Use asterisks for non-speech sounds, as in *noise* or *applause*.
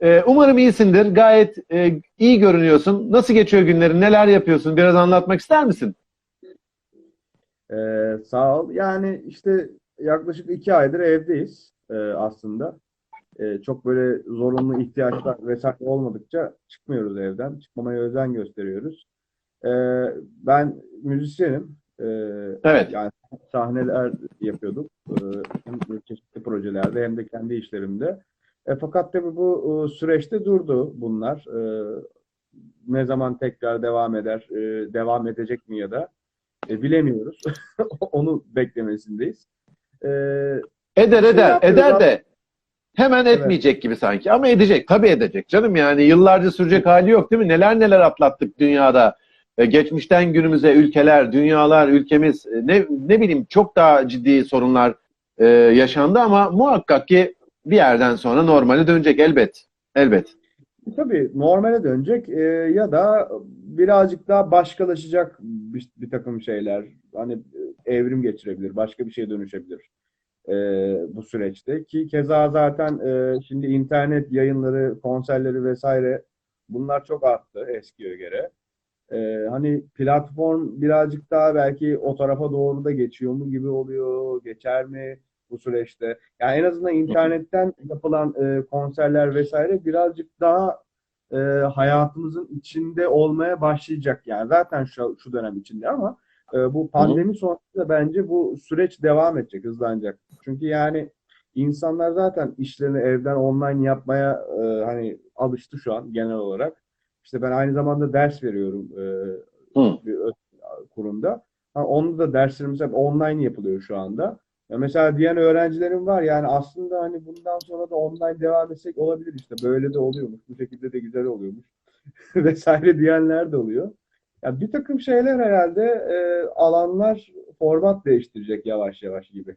Ee, umarım iyisindir. Gayet e, iyi görünüyorsun. Nasıl geçiyor günlerin? Neler yapıyorsun? Biraz anlatmak ister misin? Ee, sağ ol. Yani işte yaklaşık iki aydır evdeyiz e, aslında. E, çok böyle zorunlu ihtiyaçlar vesaire olmadıkça çıkmıyoruz evden. Çıkmamaya özen gösteriyoruz. E, ben müzisyenim. E, Evet. Yani sahneler yapıyorduk. E, hem çeşitli projelerde hem de kendi işlerimde. E, fakat tabii bu e, süreçte durdu bunlar. E, ne zaman tekrar devam eder, e, devam edecek mi ya da e, bilemiyoruz. *laughs* Onu beklemesindeyiz. E, Eder Şey eder. Eder abi. de hemen etmeyecek gibi sanki. Ama edecek. Tabii edecek. Canım yani yıllarca sürecek hali yok değil mi? Neler neler atlattık dünyada. E, Geçmişten günümüze ülkeler, dünyalar, ülkemiz e, ne ne bileyim çok daha ciddi sorunlar e, yaşandı ama muhakkak ki bir yerden sonra normale dönecek elbet. Elbet. Tabii normale dönecek e, ya da birazcık daha başkalaşacak bir, bir takım şeyler. Hani e, evrim geçirebilir, başka bir şeye dönüşebilir e, bu süreçte. Ki keza zaten e, şimdi internet yayınları, konserleri vesaire bunlar çok arttı eskiye göre. E, hani platform birazcık daha belki o tarafa doğru da geçiyor mu gibi oluyor, geçer mi bu süreçte? Yani en azından internetten yapılan e, konserler vesaire birazcık daha e, hayatımızın içinde olmaya başlayacak. Yani zaten şu, şu dönem içinde ama e, bu pandemi sonrasında bence bu süreç devam edecek, hızlanacak. Çünkü yani insanlar zaten işlerini evden online yapmaya e, hani alıştı şu an genel olarak. İşte ben aynı zamanda ders veriyorum e, Hı. bir kurumda. Ha, onun da derslerimiz hep online yapılıyor şu anda. Ya mesela diyen öğrencilerim var yani aslında hani bundan sonra da online devam etsek olabilir işte böyle de oluyormuş bu şekilde de güzel oluyormuş *laughs* vesaire diyenler de oluyor. Ya bir takım şeyler herhalde e, alanlar format değiştirecek yavaş yavaş gibi.